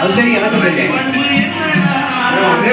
அது தெரியும் எனக்கு தெரியும் ஒரே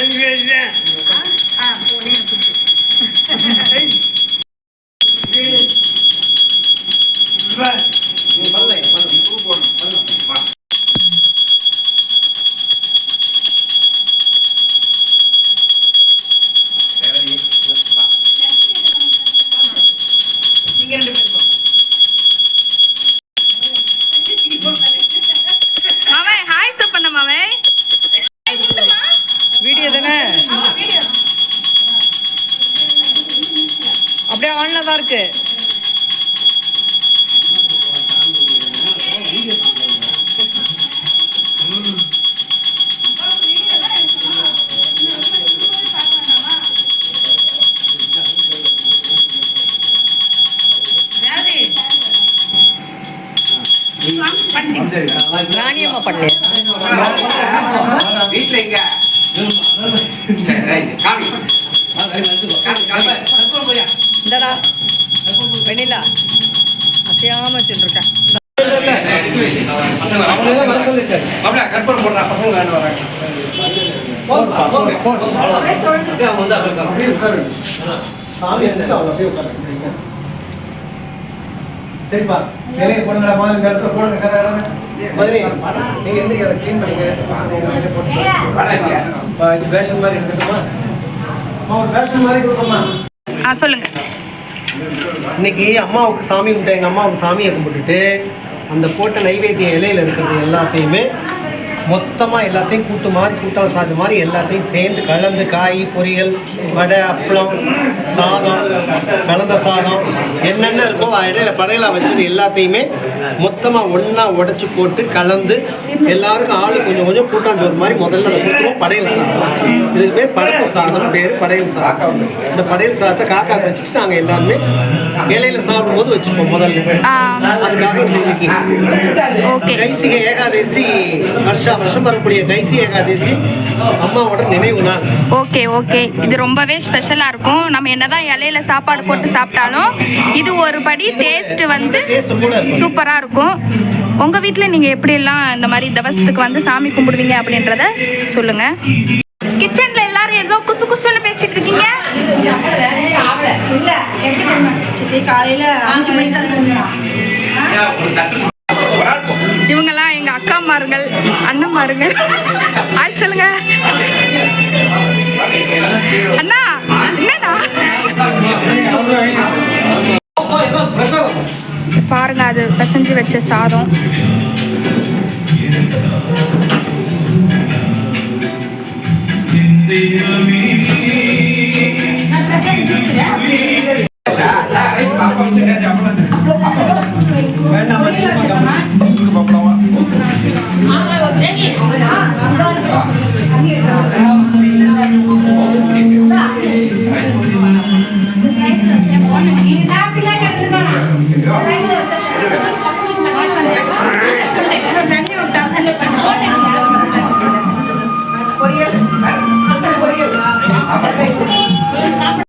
Hanggaza. Ah, kunin yung tubig. Ay. Ba. Ba, ba, ba. Ba, ba. தான் இருக்கு. ராணியம்மா வீட்டுல எங்க ரைட் காமி. காமி காமி. இந்தடா. வெண்ணிலா. அசையாம உட்காரு. சரிப்பா நிறைய போடுங்கடா மாதிரி இந்த இடத்துல போடுங்க கடை கடை மதுரை நீங்க எந்திரிக்க அதை க்ளீன் பண்ணிக்க போட்டு இது பேஷன் மாதிரி இருக்கட்டுமா அம்மா, ஒரு பேஷன் மாதிரி கொடுக்கமா ஆ சொல்லுங்க. இன்னைக்கு அம்மாவுக்கு சாமி கும்பிட்டேன் எங்கள் அம்மாவுக்கு சாமியை கும்பிட்டுட்டு அந்த போட்ட நைவேத்திய இலையில இருக்கிறது எல்லாத்தையுமே மொத்தமாக எல்லாத்தையும் கூட்டு மாதிரி கூட்டம் சாதம் மாதிரி எல்லாத்தையும் சேர்ந்து கலந்து காய் பொரியல் வடை அப்பளம் சாதம் கலந்த சாதம் என்னென்ன இருக்கோ இடையில படையில வச்சது எல்லாத்தையுமே மொத்தமாக ஒன்றா உடச்சி போட்டு கலந்து எல்லாருக்கும் ஆளு கொஞ்சம் கொஞ்சம் கூட்டாஞ்சோறு மாதிரி முதல்ல அதை கொடுத்துருவோம். படையல் சாதம். இதுக்கு பேர் படப்பு சாதம் பேர் படையல் சாதம். இந்த படையல் சாதத்தை காக்கா வச்சுட்டு நாங்கள் எல்லாருமே இலையில சாப்பிடும்போது வச்சுப்போம் முதல்ல. அதுக்காக இன்னைக்கு கைசிக ஏகாதசி வருஷா வருஷம் வரக்கூடிய கைசி ஏகாதசி அம்மாவோட நினைவு நாள். Okay okay. இது ரொம்பவே ஸ்பெஷலாக இருக்கும். நம்ம என்னதான் இலையில சாப்பாடு போட்டு சாப்பிட்டாலும் இது ஒரு படி டேஸ்ட் வந்து சூப்பராக இருக்கும். உங்கள் வீட்டில் நீங்கள் எப்படியெல்லாம் இந்த மாதிரி தவசத்துக்கு வந்து சாமி கும்பிடுவீங்க அப்படின்றத சொல்லுங்க. கிச்சனில் எல்லாரும் ஏதோ குசு குசுன்னு பேசிட்டு இருக்கீங்க. இல்ல எப்படி அஞ்சு மணிக்கு தான் தூங்குறான் ஒரு தட்டு ஒரு மாருங்கள் போ. இவங்கெல்லாம் ஆய் சொல்லுங்க அண்ணா என்னண்ணா பாருங்க அது பிசைஞ்சு வச்ச சாதம்